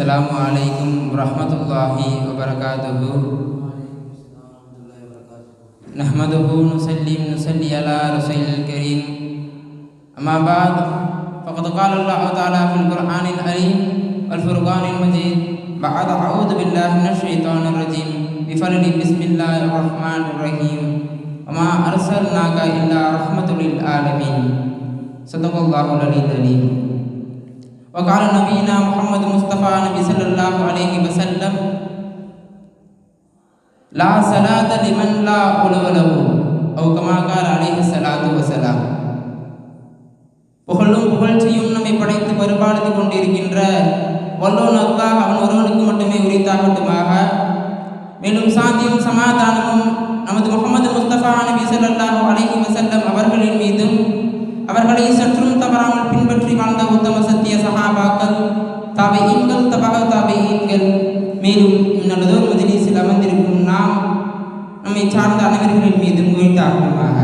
السلام عليكم ورحمة الله وبركاته. نحمده نسلم نصلي على رسول الكريم. أما بعد فقد قال الله تعالى في القرآن الكريم والفرقان المجيد بعد أعوذ بالله من الشيطان الرجيم. بفضل بسم الله الرحمن الرحيم. وما أرسلناك إلا رحمة للعالمين. صدق الله العلي العليم وقال نبينا محمد مصطفى نبي صلى الله عليه وسلم لا صلاة لمن لا قلب له أو كما قال عليه الصلاة والسلام புகழும் புகழ்ச்சியும் நம்மை படைத்து பரிபாலித்துக் கொண்டிருக்கின்ற வல்லோன் அல்லாஹ் அவன் ஒருவனுக்கு மட்டுமே உரித்தாகட்டுமாக மேலும் சாந்தியும் சமாதானமும் நமது முகமது முஸ்தபா நபி ஸல்லல்லாஹு அலைஹி வஸல்லம் அவர்களின் மீதும் அவர்களை தாபையீன்கள் தபக தாபையீன்கள். மேலும் நல்லதோர் மஜ்லிஸில் அமர்ந்திருக்கும் நாம் நம்மை சார்ந்த அனைவர்களின் மீது உயிர்த்தாகட்டுமாக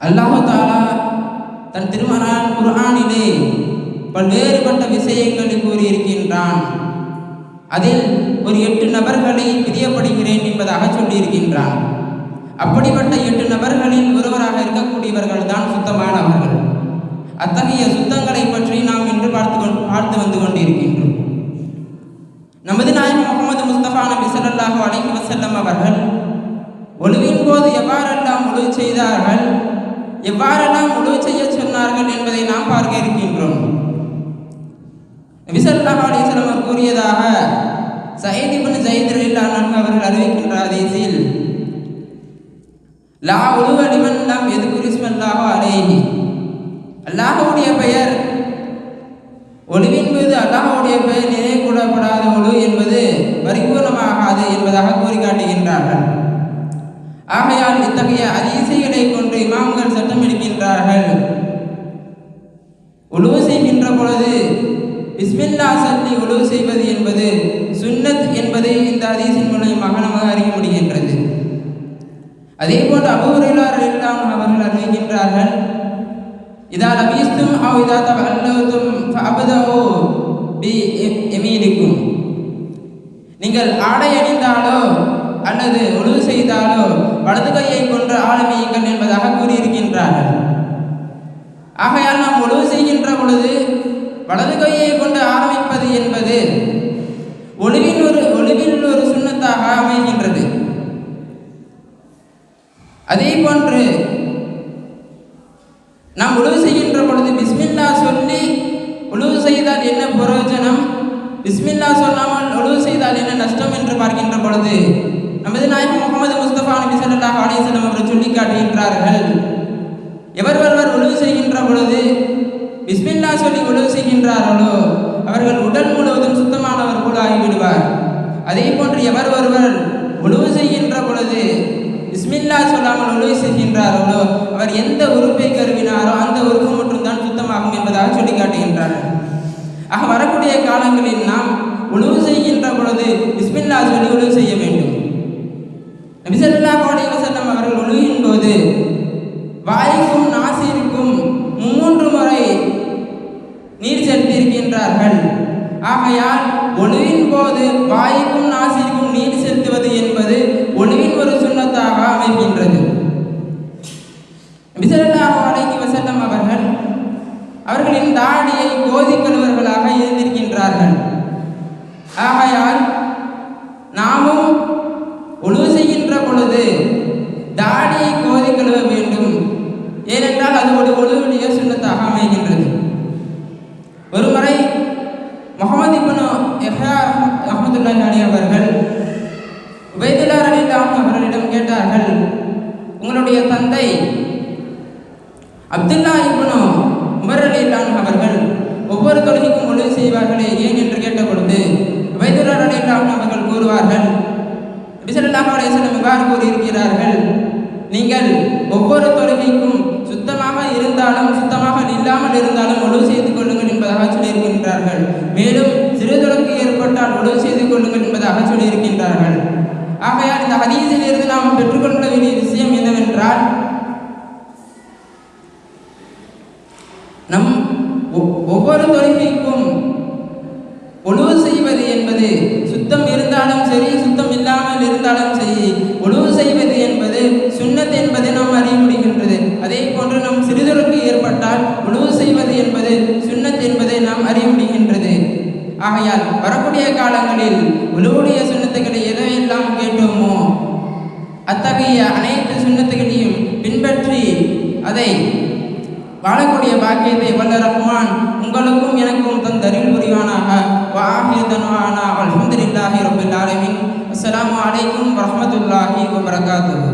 அல்லாஹு தாலா தன் திருமணான் குர்ஆனிலே பல்வேறுபட்ட விஷயங்களை கூறியிருக்கின்றான். அதில் ஒரு எட்டு நபர்களை பிரியப்படுகிறேன் என்பதாக சொல்லியிருக்கின்றான். அப்படிப்பட்ட எட்டு நபர்களில் ஒருவராக இருக்கக்கூடியவர்கள் தான் சுத்தமானவர்கள். அத்தகைய சுத்தங்களை பற்றி நாம் இன்று பார்த்து பார்த்து வந்து கொண்டிருக்கின்றோம். நமது நாயகம் முகமது முஸ்தபா நபி ஸல்லல்லாஹு அலைஹி வசல்லம் அவர்கள் ஒழுவின் போது எவ்வாறெல்லாம் முழு செய்தார்கள் எவ்வாறெல்லாம் முழு செய்ய சொன்னார்கள் என்பதை நாம் பார்க்க இருக்கின்றோம். நபி ஸல்லல்லாஹு அவர் கூறியதாக சயீத் இப்னு ஸைத் ரலியல்லாஹு அவர்கள் அறிவிக்கின்ற ஹதீஸில் லா உலுவ லிமன் லம் காட்டுகின்றார்கள் ஆகையால் இத்தகைய அதிசைகளை கொண்டு இமாம்கள் சட்டம் எடுக்கின்றார்கள். உழுவு செய்கின்ற பொழுது பிஸ்மில்லா சொல்லி உழுவு செய்வது என்பது சுன்னத் என்பதை இந்த அதீசின் மூலமாக நமக்கு அறிய முடிகின்றது. அதே போன்று அபூரிலார் எல்லாம் அவர்கள் அறிவிக்கின்றார்கள் இதா லபீஸ்தும் அவ் இதா தவல்லதும் பி நீங்கள் ஆடை அணிந்தாலோ அல்லது ஒழுவு செய்தாலோ வலது கையை கொண்டு ஆளுமையுங்கள் என்பதாக கூறியிருக்கின்றார்கள். ஆகையால் நாம் ஒழுவு செய்கின்ற பொழுது வலது கையை கொண்டு ஆரம்பிப்பது என்பது ஒளிவின் ஒரு ஒளிவில் ஒரு சுண்ணத்தாக அமைகின்றது. அதே போன்று நாம் உழவு செய்கின்ற பொழுது பிஸ்மில்லா சொல்லி உழவு செய்தால் என்ன பிரயோஜனம்? பிஸ்மில்லா சொல்லாமல் உழவு செய்தால் என்ன நஷ்டம் என்று பார்க்கின்ற பொழுது நமது நாயகம் முகமது முஸ்தபா நபி ஸல்லல்லாஹு அலைஹி அவர்கள் சொல்லி காட்டுகின்றார்கள் எவர் ஒருவர் உழவு செய்கின்ற பொழுது பிஸ்மில்லா சொல்லி உழவு செய்கின்றார்களோ அவர்கள் உடல் முழுவதும் சுத்தமானவர் போல ஆகிவிடுவார். அதே போன்று எவர் ஒருவர் உழவு செய்கின்ற பொழுது பிஸ்மில்லா சொல்லாமல் உழவு செய்கின்றார்களோ அவர் எந்த உறுப்பை கருவினாரோ அந்த உறுப்பு மட்டும்தான் சுத்தமாகும் என்பதாக சொல்லி காட்டுகின்றார்கள் ஆக வரக்கூடிய காலங்களில் நாம் உழவு செய்கின்ற பொழுது பிஸ்மில்லா சொல்லி உழவு செய்ய வேண்டும். நபிசல்லாஹு அலைஹி வஸல்லம் அவர்கள் உழுவின் போது வாய்க்கும் நாசிற்கும் மூன்று முறை நீர் செலுத்தியிருக்கின்றார்கள். ஆகையால் ஒழுவின் போது வாய்க்கும் நாசிற்கும் நீர் செலுத்துவது என்பது ஒழுவின் ஒரு சுண்ணத்தாக அமைகின்றது. நபிசல்லாஹு அலைஹி வஸல்லம் அவர்கள் அவர்களின் தாடியை கோதி கழுவர்களாக இருந்திருக்கின்றார்கள். ஆகையால் நாமும் ஒழுவு செய்கின்ற பொழுது தாடியை கோதி கழுவ வேண்டும் ஏனென்றால் அது ஒரு ஒழுவுடைய சுண்ணத்தாக அமைகின்றது. ஒருமுறை முகமது இப்னு எஹ்யா அஹமதுல்லாஹி அலி அவர்கள் உபைதுல்லா அவர்களிடம் கேட்டார்கள் உங்களுடைய தந்தை அப்துல்லா இப்னு உமர் அலி அவர்கள் ஒவ்வொரு தொழுகைக்கும் ஒழுங்கு செய்வார்களே ஏன் என்று கேட்ட பொழுது உபைதுல்லா அலி அவர்கள் கூறுவார்கள் விசலில்லாம அலையம் இவ்வாறு கூறியிருக்கிறார்கள் நீங்கள் ஒவ்வொரு தொழுகைக்கும் சுத்தமாக இருந்தாலும் சுத்தமாக இல்லாமல் இருந்தாலும் ஒழுவு செய்து கொள்ளுங்கள் என்பதாக சொல்லியிருக்கின்றார்கள். மேலும் சிறு ஏற்பட்டால் ஒழுவு செய்து கொள்ளுங்கள் என்பதாக சொல்லியிருக்கின்றார்கள். ஆகையால் இந்த ஹதீஸில் நாம் பெற்றுக்கொள்ள வேண்டிய விஷயம் என்னவென்றால் வரக்கூடிய காலங்களில் உலவுடைய சுண்ணத்துக்களை எதையெல்லாம் கேட்டோமோ அத்தகைய அனைத்து சுண்ணத்துகளையும் பின்பற்றி அதை வாழக்கூடிய பாக்கியத்தை வல்ல ரஹ்மான் உங்களுக்கும் எனக்கும் தந்த அறிவு புரிவானாக வாஹிதனானா அல்ஹம்துலில்லாஹி ரபில் ஆலமின். அஸ்ஸலாமு அலைக்கும் வரஹமத்துல்லாஹி வபரகாத்துஹு.